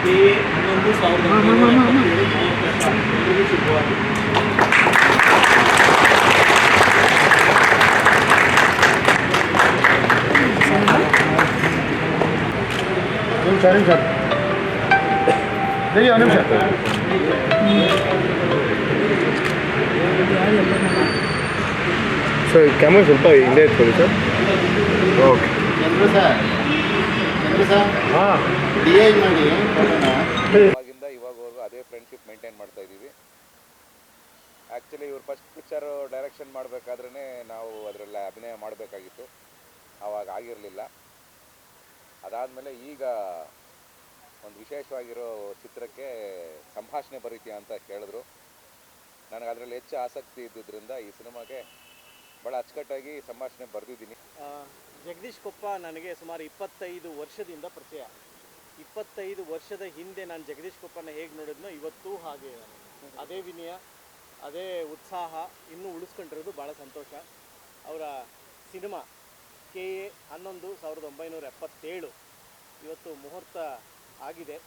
K ಹನ್ನೊಂದು ಸಾವಿರದ ಒಂಬೈನೂರ ಎಪ್ಪತ್ತೇಳು ಮೂವತ್ತೆರಡು ಎಲ್ಲರಿಗೂ ಶುಭವಾಗಲಿ ನಿಮಿಷ ನಿಮಿಷ ತೆಗಿ ಒಂದು ನಿಮಿಷ ಸರ್ ಕ್ಯಾಮ್ರಾ ಸ್ವಲ್ಪ ಹಿಂದೆ ಇಟ್ಕೊಳ್ಳಿ ಸರ್ ಓಕೆ ಚಂದ್ರು ಸರ್ ಅವಾಗಿಂದ ಇವಾಗವರೆಗೂ ಅದೇ ಫ್ರೆಂಡ್ಶಿಪ್ ಮೇಂಟೈನ್ ಮಾಡ್ತಾ ಇದ್ದೀವಿ ಆ್ಯಕ್ಚುಲಿ ಇವ್ರು ಫಸ್ಟ್ ಪಿಕ್ಚರ್ ಡೈರೆಕ್ಷನ್ ಮಾಡಬೇಕಾದ್ರೇ ನಾವು ಅದರಲ್ಲ ಅಭಿನಯ ಮಾಡಬೇಕಾಗಿತ್ತು. ಆವಾಗ ಆಗಿರಲಿಲ್ಲ. ಅದಾದಮೇಲೆ ಈಗ ಒಂದು ವಿಶೇಷವಾಗಿರೋ ಚಿತ್ರಕ್ಕೆ ಸಂಭಾಷಣೆ ಬರೀತೀಯ ಅಂತ ಕೇಳಿದ್ರು. ನನಗೆ ಅದರಲ್ಲಿ ಹೆಚ್ಚು ಆಸಕ್ತಿ ಇದ್ದಿದ್ದರಿಂದ ಈ ಸಿನಿಮಾಗೆ ಭಾಳ ಅಚ್ಚುಕಟ್ಟಾಗಿ ಸಂಭಾಷಣೆ ಬರೆದಿದ್ದೀನಿ. ಜಗದೀಶ್ ಕೊಪ್ಪ ನನಗೆ ಸುಮಾರು ಇಪ್ಪತ್ತೈದು ವರ್ಷದಿಂದ ಪರಿಚಯ. ಇಪ್ಪತ್ತೈದು ವರ್ಷದ ಹಿಂದೆ ನಾನು ಜಗದೀಶ್ ಕೊಪ್ಪನ ಹೇಗೆ ನೋಡಿದ್ನೋ ಇವತ್ತೂ ಹಾಗೆ. ಅದೇ ವಿನಯ ಅದೇ ಉತ್ಸಾಹ ಇನ್ನೂ ಉಳಿಸ್ಕೊಂಡಿರೋದು ಭಾಳ ಸಂತೋಷ. ಅವರ ಸಿನಿಮಾ ಕೆ ಎ ಹನ್ನೊಂದು ಸಾವಿರದ ಒಂಬೈನೂರ ಎಪ್ಪತ್ತೇಳು ಇವತ್ತು ಮುಹೂರ್ತ ಆಗಿದೆ.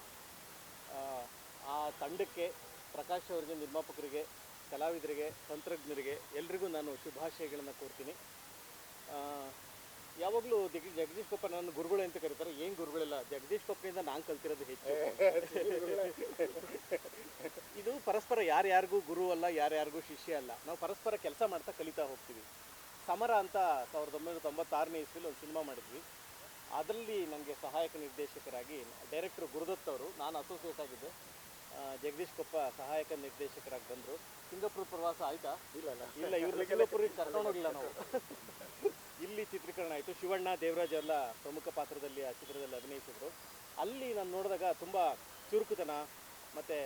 ಆ, ತಂಡಕ್ಕೆ ಪ್ರಕಾಶ್ ಅವರಿಗೆ ನಿರ್ಮಾಪಕರಿಗೆ ಕಲಾವಿದರಿಗೆ ತಂತ್ರಜ್ಞರಿಗೆ ಎಲ್ರಿಗೂ ನಾನು ಶುಭಾಶಯಗಳನ್ನು ಕೋರ್ತೀನಿ. ಯಾವಾಗಲೂ ಜಗದೀಶ್ ಕೊಪ್ಪ ನನ್ನ ಗುರುಗಳು ಅಂತ ಕರೀತಾರೆ. ಏನು ಗುರುಗಳಿಲ್ಲ? ಜಗದೀಶ್ ಕೊಪ್ಪನಿಂದ ನಾನು ಕಲ್ತಿರೋದು ಹೆಚ್ಚು. ಇದು ಪರಸ್ಪರ ಯಾರ್ಯಾರಿಗೂ ಗುರು ಅಲ್ಲ ಯಾರ್ಯಾರಿಗೂ ಶಿಷ್ಯ ಅಲ್ಲ. ನಾವು ಪರಸ್ಪರ ಕೆಲಸ ಮಾಡ್ತಾ ಕಲಿತಾ ಹೋಗ್ತೀವಿ. ಸಮರ ಅಂತ ಸಾವಿರದ ಒಂಬೈನೂರ ತೊಂಬತ್ತಾರನೇ ಇಸ್ವಿಲಿ ಒಂದು ಸಿನಿಮಾ ಮಾಡಿದ್ವಿ. ಅದರಲ್ಲಿ ನನಗೆ ಸಹಾಯಕ ನಿರ್ದೇಶಕರಾಗಿ ಡೈರೆಕ್ಟರ್ ಗುರುದತ್ ಅವರು. ನಾನು ಅಸೋಸಿಯೇಟ್ ಆಗಿದ್ದೆ. ಜಗದೀಶ್ ಕೊಪ್ಪ ಸಹಾಯಕ ನಿರ್ದೇಶಕರಾಗಿ ಬಂದರು. ಸಿಂಗಾಪುರ್ ಪ್ರವಾಸ ಆಯ್ತಾ? ಇಲ್ಲ ಇಲ್ಲ. ಇವ್ರಿಗೆ ಸಿಂಗಾಪುರಿಗೆ ಕರ್ಕೊಂಡೋಗಿಲ್ಲ ನಾವು. ಇಲ್ಲಿ ಚಿತ್ರೀಕರಣ ಆಯಿತು. ಶಿವಣ್ಣ, ದೇವರಾಜ್ ಎಲ್ಲ ಪ್ರಮುಖ ಪಾತ್ರದಲ್ಲಿ ಆ ಚಿತ್ರದಲ್ಲಿ ಅಭಿನಯಿಸಿದರು. ಅಲ್ಲಿ ನಾನು ನೋಡಿದಾಗ ತುಂಬ ಚುರುಕುತನ ಮತ್ತು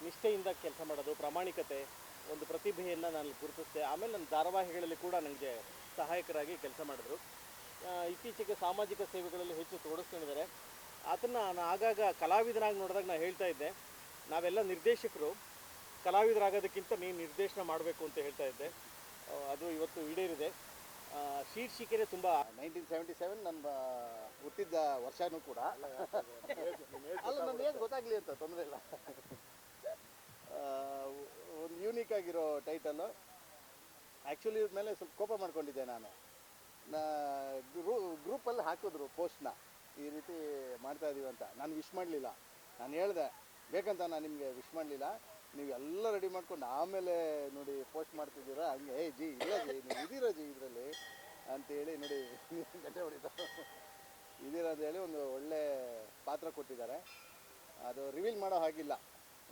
ನಿಷ್ಠೆಯಿಂದ ಕೆಲಸ ಮಾಡೋದು, ಪ್ರಾಮಾಣಿಕತೆ, ಒಂದು ಪ್ರತಿಭೆಯನ್ನು ನಾನು ಗುರುತಿಸಿದೆ. ಆಮೇಲೆ ನನ್ನ ಧಾರಾವಾಹಿಗಳಲ್ಲಿ ಕೂಡ ನನಗೆ ಸಹಾಯಕರಾಗಿ ಕೆಲಸ ಮಾಡಿದ್ರು. ಇತ್ತೀಚೆಗೆ ಸಾಮಾಜಿಕ ಸೇವೆಗಳಲ್ಲಿ ಹೆಚ್ಚು ತೊಡಗಿಸ್ಕೊಂಡಿದ್ದಾರೆ. ಅದನ್ನು ನಾನು ಆಗಾಗ ಕಲಾವಿದನಾಗಿ ನೋಡಿದಾಗ ನಾನು ಹೇಳ್ತಾ ಇದ್ದೆ. ನಾವೆಲ್ಲ ನಿರ್ದೇಶಕರು. ಕಲಾವಿದರಾಗೋದಕ್ಕಿಂತ ನೀನು ನಿರ್ದೇಶನ ಮಾಡಬೇಕು ಅಂತ ಹೇಳ್ತಾ ಇದ್ದೆ. ಅದು ಇವತ್ತು ಈಡೇರಿದೆ. ಶೀರ್ಷಿಕೆನೇ ತುಂಬ ನೈನ್ಟೀನ್ ಸೆವೆಂಟಿ ಸೆವೆನ್ ನನ್ನ ಹುಟ್ಟಿದ್ದ ವರ್ಷನೂ ಕೂಡ. ಅಲ್ಲ ನನ್ನ ಏನು ಗೊತ್ತಾಗ್ಲಿ ಅಂತ, ತೊಂದರೆ ಇಲ್ಲ. ಒಂದು ಯೂನಿಕ್ ಆಗಿರೋ ಟೈಟಲ್ ಆ್ಯಕ್ಚುಲಿ ಇದ್ರ ಮೇಲೆ ಸ್ವಲ್ಪ ಕೋಪ ಮಾಡ್ಕೊಂಡಿದ್ದೆ ನಾನು. ನಾ ಗ್ರೂ ಗ್ರೂಪಲ್ಲಿ ಹಾಕಿದ್ರು ಪೋಸ್ಟ್ನ ಈ ರೀತಿ ಮಾಡ್ತಾ ಇದೀವಿ ಅಂತ. ನಾನು ವಿಶ್ ಮಾಡಲಿಲ್ಲ. ನಾನು ಹೇಳ್ದೆ, ಬೇಕಂತ ನಾನು ನಿಮಗೆ ವಿಶ್ ಮಾಡಲಿಲ್ಲ. ನೀವು ಎಲ್ಲ ರೆಡಿ ಮಾಡ್ಕೊಂಡು ಆಮೇಲೆ ನೋಡಿ ಪೋಸ್ಟ್ ಮಾಡ್ತಿದ್ದೀರಾ? ಹಂಗೆ ಏ ಜಿ, ಇಲ್ಲ ಜಿ, ನೀವು ಇದೀರ ಜಿ ಇದರಲ್ಲಿ? ಅಂತೇಳಿ ನೋಡಿ ಗಂಟೆ ಅಂತ ಹೇಳಿ ಒಂದು ಒಳ್ಳೆ ಪಾತ್ರ ಕೊಟ್ಟಿದ್ದಾರೆ. ಅದು ರಿವೀಲ್ ಮಾಡೋ ಹಾಗಿಲ್ಲ.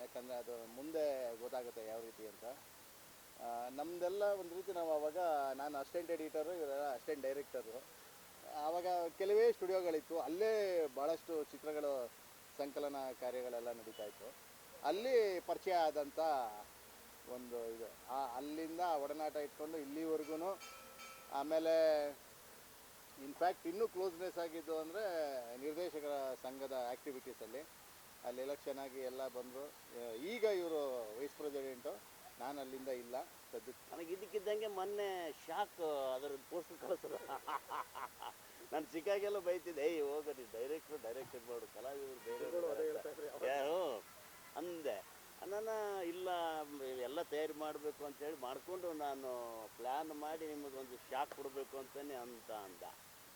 ಯಾಕಂದರೆ ಅದು ಮುಂದೆ ಗೊತ್ತಾಗುತ್ತೆ ಯಾವ ರೀತಿ ಅಂತ. ನಮ್ಮದೆಲ್ಲ ಒಂದು ರೀತಿ ನಾವು ಆವಾಗ ನಾನು ಅಸ್ಟೆಂಟ್ ಎಡಿಟರು ಇವರೆಲ್ಲ ಅಸ್ಟೆಂಟ್ ಡೈರೆಕ್ಟರು ಆವಾಗ ಕೆಲವೇ ಸ್ಟುಡಿಯೋಗಳಿತ್ತು ಅಲ್ಲೇ ಭಾಳಷ್ಟು ಚಿತ್ರಗಳು, ಸಂಕಲನ ಕಾರ್ಯಗಳೆಲ್ಲ ನಡೀತಾ ಇತ್ತು. ಅಲ್ಲಿ ಪರಿಚಯ ಆದಂಥ ಒಂದು ಇದು. ಆ ಅಲ್ಲಿಂದ ಒಡನಾಟ ಇಟ್ಕೊಂಡು ಇಲ್ಲಿವರೆಗೂ ಆಮೇಲೆ ಇನ್ಫ್ಯಾಕ್ಟ್ ಇನ್ನೂ ಕ್ಲೋಸ್ನೆಸ್ ಆಗಿದ್ದು ಅಂದರೆ ನಿರ್ದೇಶಕರ ಸಂಘದ ಆ್ಯಕ್ಟಿವಿಟೀಸಲ್ಲಿ ಅಲ್ಲಿ. ಎಲೆಕ್ಷನ್ ಆಗಿ ಎಲ್ಲ ಬಂದರು ಈಗ ಇವರು ವೈಸ್ ಪ್ರೆಸಿಡೆಂಟು ನಾನು ಅಲ್ಲಿಂದ ಇಲ್ಲ ಸದ್ಯಕ್ಕೆ. ನನಗೆ ಇದಕ್ಕಿದ್ದಂಗೆ ಮೊನ್ನೆ ಶಾಕ್ ಅದರ ಪೋಸ್ಟ್ ಕಳಿಸಿದ್ರು ನಾನು ಸಿಕ್ಕಾಗೆಲ್ಲ ಬೈತಿದ್ದೆ ಏಯ್ ಹೋಗ ನೀನು ಡೈರೆಕ್ಟ್ರು ಡೈರೆಕ್ಟ್ ಮಾಡು ಕಲಾವಿದರು ಬೇರೆ ಯಾರು ಅಂದೆ. ನಾನು ಇಲ್ಲ, ಎಲ್ಲ ತಯಾರಿ ಮಾಡಬೇಕು ಅಂತೇಳಿ ಮಾಡಿಕೊಂಡು ನಾನು ಪ್ಲ್ಯಾನ್ ಮಾಡಿ ನಿಮಗೊಂದು ಶಾಕ್ ಕೊಡಬೇಕು ಅಂತಲೇ ಅಂತ ಅಂದ.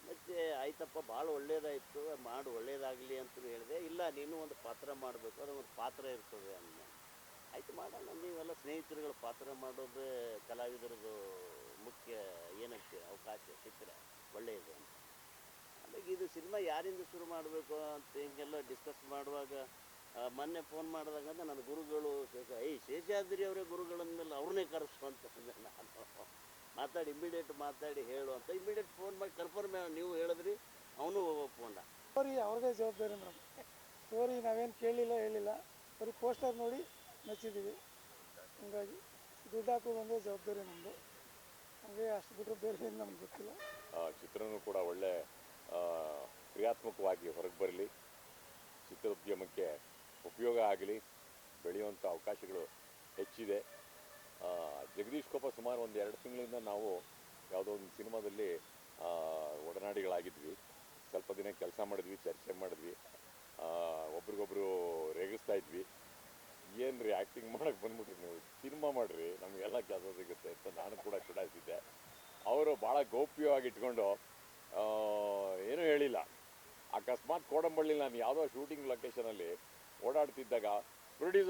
ಮತ್ತು ಆಯ್ತಪ್ಪ, ಭಾಳ ಒಳ್ಳೇದಾಯಿತು, ಮಾಡಿ, ಒಳ್ಳೇದಾಗಲಿ ಅಂತ ಹೇಳಿದೆ. ಇಲ್ಲ, ನೀನು ಒಂದು ಪಾತ್ರ ಮಾಡಬೇಕು, ಅದು ಒಂದು ಪಾತ್ರ ಇರ್ತದೆ ಅಂದ. ಆಯ್ತು ಮಾಡೋಣ, ನೀವೆಲ್ಲ ಸ್ನೇಹಿತರುಗಳು ಪಾತ್ರ ಮಾಡೋದು ಕಲಾವಿದರದು ಮುಖ್ಯ, ಏನಕ್ಕೆ ಅವಕಾಶ ಸಿಕ್ಕರೆ ಒಳ್ಳೆಯದು ಅಂತ. ಆಮೇಲೆ ಇದು ಸಿನಿಮಾ ಯಾರಿಂದ ಶುರು ಮಾಡಬೇಕು ಅಂತ ಹಿಂಗೆಲ್ಲ ಡಿಸ್ಕಸ್ ಮಾಡುವಾಗ ಮೊನ್ನೆ ಫೋನ್ ಮಾಡಿದಾಗ ನನ್ನ ಗುರುಗಳು ಶೇಷ ಏಯ್ ಶೇಷಾದ್ರಿ ಅವರೇ ಗುರುಗಳಂದ್ಮೇಲೆ ಅವ್ರನ್ನೇ ಕರೆಸು ಅಂತ ನಾನು. ಮಾತಾಡಿ ಇಮಿಡಿಯೇಟ್ ಮಾತಾಡಿ ಹೇಳು ಅಂತ. ಇಮಿಡಿಯೇಟ್ ಫೋನ್ ಮಾಡಿ ಕನ್ಫರ್ಮ್ ನೀವು ಹೇಳಿದ್ರಿ ಅವನು ಒಪ್ಕೊಂಡ. ಸ್ಟೋರಿ ಅವ್ರದೇ ಜವಾಬ್ದಾರಿ ಮೇಡಮ್. ಸ್ಟೋರಿ ನಾವೇನು ಕೇಳಿಲ್ಲ ಹೇಳಿಲ್ಲ. ಬರೀ ಪೋಸ್ಟರ್ ನೋಡಿ ಮೆಚ್ಚಿದ್ದೀವಿ ಹಂಗಾಗಿ ದುಡ್ಡು ಹಾಕೋದು ಒಂದೇ ಜವಾಬ್ದಾರಿ ನಮ್ಮದು ಹಾಗೆ ಅಷ್ಟು ಬಿಟ್ಟರೆ ಬೇರೆ ಏನು ನಮ್ಗೆ ಗೊತ್ತಿಲ್ಲ. ಆ, ಚಿತ್ರನೂ ಕೂಡ ಒಳ್ಳೆ ಆ, ಕ್ರಿಯಾತ್ಮಕವಾಗಿ ಹೊರಗೆ ಬರಲಿ. ಚಿತ್ರೋದ್ಯಮಕ್ಕೆ ಉಪಯೋಗ ಆಗಲಿ, ಬೆಳೆಯುವಂಥ ಅವಕಾಶಗಳು ಹೆಚ್ಚಿದೆ. ಜಗದೀಶ್ ಕೋಪ ಸುಮಾರು ಒಂದು ಎರಡು ತಿಂಗಳಿಂದ ನಾವು ಯಾವುದೋ ಒಂದು ಸಿನಿಮಾದಲ್ಲಿ ಒಡನಾಡಿಗಳಾಗಿದ್ವಿ. ಸ್ವಲ್ಪ ದಿನ ಕೆಲಸ ಮಾಡಿದ್ವಿ, ಚರ್ಚೆ ಮಾಡಿದ್ವಿ. ಒಬ್ರಿಗೊಬ್ರು ರೇಗಿಸ್ತಾ ಇದ್ವಿ. ಏನು ರೀ ಆ್ಯಕ್ಟಿಂಗ್ ಮಾಡೋಕ್ಕೆ ಬಂದ್ಬಿಟ್ರಿ ನೀವು? ಸಿನಿಮಾ ಮಾಡಿರಿ, ನಮಗೆಲ್ಲ ಕೆಲಸ ಸಿಗುತ್ತೆ ಅಂತ ನಾನು ಕೂಡ ಚುಡಾಯಿಸಿದ್ದೆ. ಅವರು ಭಾಳ ಗೌಪ್ಯವಾಗಿ ಇಟ್ಕೊಂಡು ಏನೂ ಹೇಳಿಲ್ಲ. ಅಕಸ್ಮಾತ್ ಕೋಡಂಬಳ್ಳಿ ನಾನು ಯಾವುದೋ ಶೂಟಿಂಗ್ ಲೊಕೇಶನಲ್ಲಿ ಓಡಾಡ್ತಿದ್ದಾಗ ಪ್ರೊಡ್ಯೂಸರ್